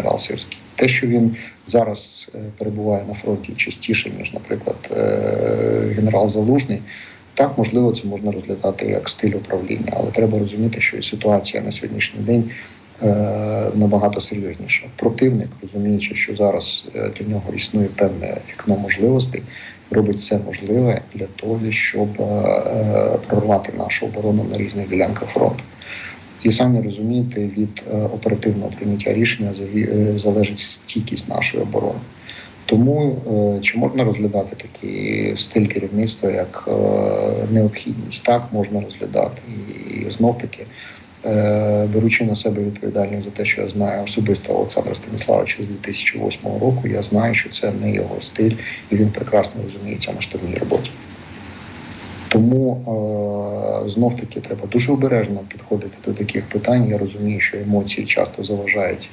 генерал Сирський. Те, що він зараз е, перебуває на фронті частіше, ніж, наприклад, е, генерал Залужний. Так, можливо, це можна розглядати як стиль управління, але треба розуміти, що і ситуація на сьогоднішній день е, набагато серйозніша. Противник, розуміючи, що зараз для нього існує певне вікно можливостей, робить все можливе для того, щоб прорвати нашу оборону на різних ділянках фронту. І самі розумієте, від е, оперативного прийняття рішення е, залежить стійкість нашої оборони. Тому е, чи можна розглядати такий стиль керівництва як необхідність? Так можна розглядати. І знов таки, беручи на себе відповідальність за те, що я знаю особисто Олександра Станіславовича з 2008 року, я знаю, що це не його стиль, і він прекрасно розуміється на штабній роботі. Тому е, знов таки треба дуже обережно підходити до таких питань. Я розумію, що емоції часто заважають